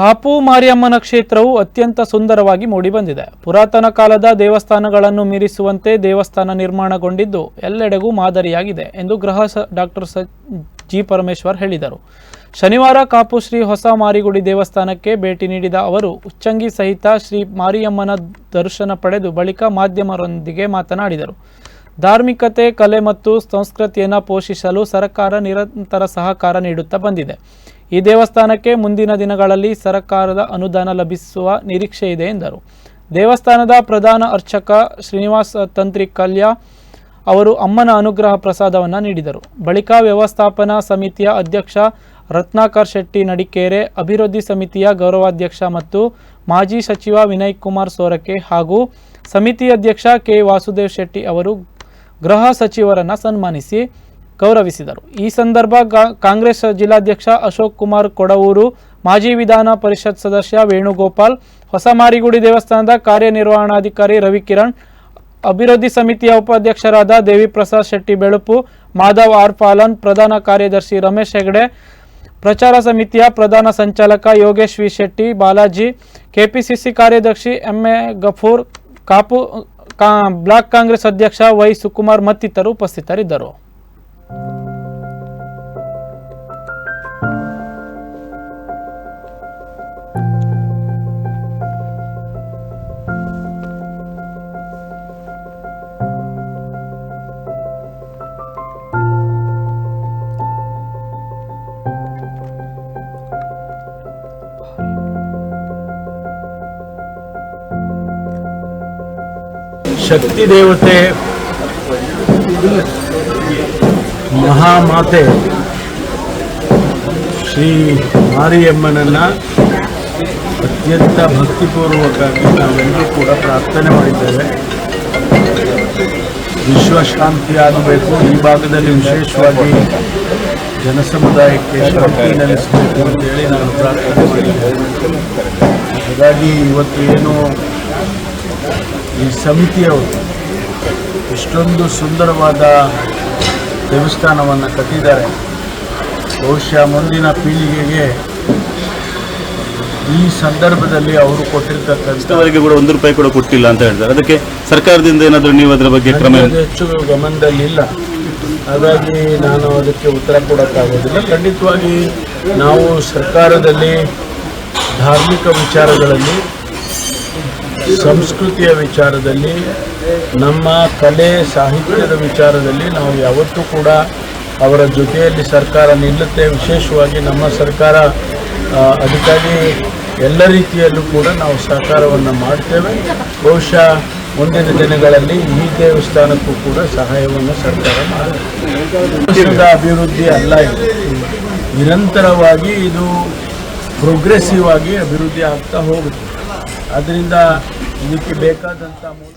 ಕಾಪು ಮಾರಿಯಮ್ಮನ ಕ್ಷೇತ್ರವು ಅತ್ಯಂತ ಸುಂದರವಾಗಿ ಮೂಡಿಬಂದಿದೆ. ಪುರಾತನ ಕಾಲದ ದೇವಸ್ಥಾನಗಳನ್ನು ಮೀರಿಸುವಂತೆ ದೇವಸ್ಥಾನ ನಿರ್ಮಾಣಗೊಂಡಿದ್ದು ಎಲ್ಲೆಡೆಗೂ ಮಾದರಿಯಾಗಿದೆ ಎಂದು ಗೃಹ ಡಾಕ್ಟರ್ ಸ ಜಿ ಪರಮೇಶ್ವರ್ ಹೇಳಿದರು. ಶನಿವಾರ ಕಾಪು ಶ್ರೀ ಹೊಸ ಮಾರಿಗುಡಿ ದೇವಸ್ಥಾನಕ್ಕೆ ಭೇಟಿ ನೀಡಿದ ಅವರು, ಉಚ್ಚಂಗಿ ಸಹಿತ ಶ್ರೀ ಮಾರಿಯಮ್ಮನ ದರ್ಶನ ಪಡೆದು ಬಳಿಕ ಮಾಧ್ಯಮರೊಂದಿಗೆ ಮಾತನಾಡಿದರು. ಧಾರ್ಮಿಕತೆ, ಕಲೆ ಮತ್ತು ಸಂಸ್ಕೃತಿಯನ್ನು ಪೋಷಿಸಲು ಸರ್ಕಾರ ನಿರಂತರ ಸಹಕಾರ ನೀಡುತ್ತಾ ಬಂದಿದೆ. ಈ ದೇವಸ್ಥಾನಕ್ಕೆ ಮುಂದಿನ ದಿನಗಳಲ್ಲಿ ಸರ್ಕಾರದ ಅನುದಾನ ಲಭಿಸುವ ನಿರೀಕ್ಷೆ ಇದೆ ಎಂದರು. ದೇವಸ್ಥಾನದ ಪ್ರಧಾನ ಅರ್ಚಕ ಶ್ರೀನಿವಾಸ ತಂತ್ರಿ ಕಲ್ಯ ಅವರು ಅಮ್ಮನ ಅನುಗ್ರಹ ಪ್ರಸಾದವನ್ನು ನೀಡಿದರು. ಬಳಿಕ ವ್ಯವಸ್ಥಾಪನಾ ಸಮಿತಿಯ ಅಧ್ಯಕ್ಷ ರತ್ನಾಕರ್ ಶೆಟ್ಟಿ ನಡಿಕೇರೆ, ಅಭಿವೃದ್ಧಿ ಸಮಿತಿಯ ಗೌರವಾಧ್ಯಕ್ಷ ಮತ್ತು ಮಾಜಿ ಸಚಿವ ವಿನಯ್ ಕುಮಾರ್ ಸೋರಕೆ ಹಾಗೂ ಸಮಿತಿ ಅಧ್ಯಕ್ಷ ಕೆ ವಾಸುದೇವ್ ಶೆಟ್ಟಿ ಅವರು ಗೃಹ ಸಚಿವರನ್ನು ಸನ್ಮಾನಿಸಿ ಗೌರವಿಸಿದರು. ಈ ಸಂದರ್ಭ ಕಾಂಗ್ರೆಸ್ ಜಿಲ್ಲಾಧ್ಯಕ್ಷ ಅಶೋಕ್ ಕುಮಾರ್ ಕೊಡವೂರು, ಮಾಜಿ ವಿಧಾನ ಪರಿಷತ್ ಸದಸ್ಯ ವೇಣುಗೋಪಾಲ್ ಹೊಸ ಮಾರಿಗುಡಿ ದೇವಸ್ಥಾನದ ಕಾರ್ಯನಿರ್ವಹಣಾಧಿಕಾರಿ ರವಿಕಿರಣ್, ಅಭಿವೃದ್ಧಿ ಸಮಿತಿಯ ಉಪಾಧ್ಯಕ್ಷರಾದ ದೇವಿಪ್ರಸಾದ್ ಶೆಟ್ಟಿ ಬೆಳುಪು ಮಾಧವ್ ಆರ್ ಪಾಲನ್, ಪ್ರಧಾನ ಕಾರ್ಯದರ್ಶಿ ರಮೇಶ್ ಹೆಗಡೆ, ಪ್ರಚಾರ ಸಮಿತಿಯ ಪ್ರಧಾನ ಸಂಚಾಲಕ ಯೋಗೇಶ್ ವಿ ಶೆಟ್ಟಿ, ಬಾಲಾಜಿ, ಕೆಪಿಸಿಸಿ ಕಾರ್ಯದರ್ಶಿ ಎಂ ಎ ಗಫೂರ್, ಕಾಪು, ಕಾ, ಬ್ಲಾಕ್ ಕಾಂಗ್ರೆಸ್ ಅಧ್ಯಕ್ಷ ವೈ ಸುಕುಮಾರ್ ಮತ್ತಿತರರು ಉಪಸ್ಥಿತರಿದ್ದರು. ಶಕ್ತಿ ದೇವತೆ ಮಹಾಮಾತೆ ಶ್ರೀ ಮಾರಿಯಮ್ಮನನ್ನ ಅತ್ಯಂತ ಭಕ್ತಿಪೂರ್ವಕವಾಗಿ ನಾವೆಲ್ಲರೂ ಕೂಡ ಪ್ರಾರ್ಥನೆ ಮಾಡಿದ್ದೇವೆ. ವಿಶ್ವಶಾಂತಿ ಆಗಬೇಕು. ಈ ಭಾಗದಲ್ಲಿ ವಿಶೇಷವಾಗಿ ಜನಸಮುದಾಯಕ್ಕೆ ಶಾಂತಿ ನೆಲೆಸಬೇಕು ಅಂತೇಳಿ ನಾನು ಪ್ರಾರ್ಥನೆ ಮಾಡಿದ್ದೇನೆ. ಹಾಗಾಗಿ ಇವತ್ತು ಏನು ಈ ಸಮಿತಿಯವರು ಇಷ್ಟೊಂದು ಸುಂದರವಾದ ದೇವಸ್ಥಾನವನ್ನು ಕಟ್ಟಿದ್ದಾರೆ. ಬಹುಶಃ ಮುಂದಿನ ಪೀಳಿಗೆಗೆ ಈ ಸಂದರ್ಭದಲ್ಲಿ ಅವರು ಕೊಟ್ಟಿರ್ತಕ್ಕಂಥವರಿಗೆ ಕೂಡ ಒಂದು ರೂಪಾಯಿ ಕೂಡ ಕೊಟ್ಟಿಲ್ಲ ಅಂತ ಹೇಳ್ತಾರೆ. ಅದಕ್ಕೆ ಸರ್ಕಾರದಿಂದ ಏನಾದರೂ ನೀವು ಅದರ ಬಗ್ಗೆ ಕ್ರಮ ಹೆಚ್ಚು ಗಮನದಲ್ಲಿಲ್ಲ ಹಾಗಾಗಿ ನಾನು ಅದಕ್ಕೆ ಉತ್ತರ ಕೊಡೋಕ್ಕಾಗೋದಿಲ್ಲ. ಖಂಡಿತವಾಗಿ ನಾವು ಸರ್ಕಾರದಲ್ಲಿ ಧಾರ್ಮಿಕ ವಿಚಾರಗಳಲ್ಲಿ ಸಂಸ್ಕೃತಿಯ ವಿಚಾರದಲ್ಲಿ ನಮ್ಮ ಕಲೆ ಸಾಹಿತ್ಯದ ವಿಚಾರದಲ್ಲಿ ನಾವು ಯಾವತ್ತೂ ಕೂಡ ಅವರ ಜೊತೆಯಲ್ಲಿ ಸರ್ಕಾರ ನಿಲ್ಲುತ್ತೆ. ವಿಶೇಷವಾಗಿ ನಮ್ಮ ಸರ್ಕಾರ ಅದಕ್ಕಾಗಿ ಎಲ್ಲ ರೀತಿಯಲ್ಲೂ ಕೂಡ ನಾವು ಸಹಕಾರವನ್ನು ಮಾಡ್ತೇವೆ. ಬಹುಶಃ ಮುಂದಿನ ದಿನಗಳಲ್ಲಿ ಈ ದೇವಸ್ಥಾನಕ್ಕೂ ಕೂಡ ಸಹಾಯವನ್ನು ಸರ್ಕಾರ ಮಾಡುತ್ತೆ. ಅಭಿವೃದ್ಧಿ ಅಲ್ಲ ನಿರಂತರವಾಗಿ ಇದು ಪ್ರೋಗ್ರೆಸಿವ್ ಆಗಿ ಅಭಿವೃದ್ಧಿ ಆಗ್ತಾ ಹೋಗುತ್ತೆ. ಅದರಿಂದ ಇದಕ್ಕೆ ಬೇಕಾದಂಥ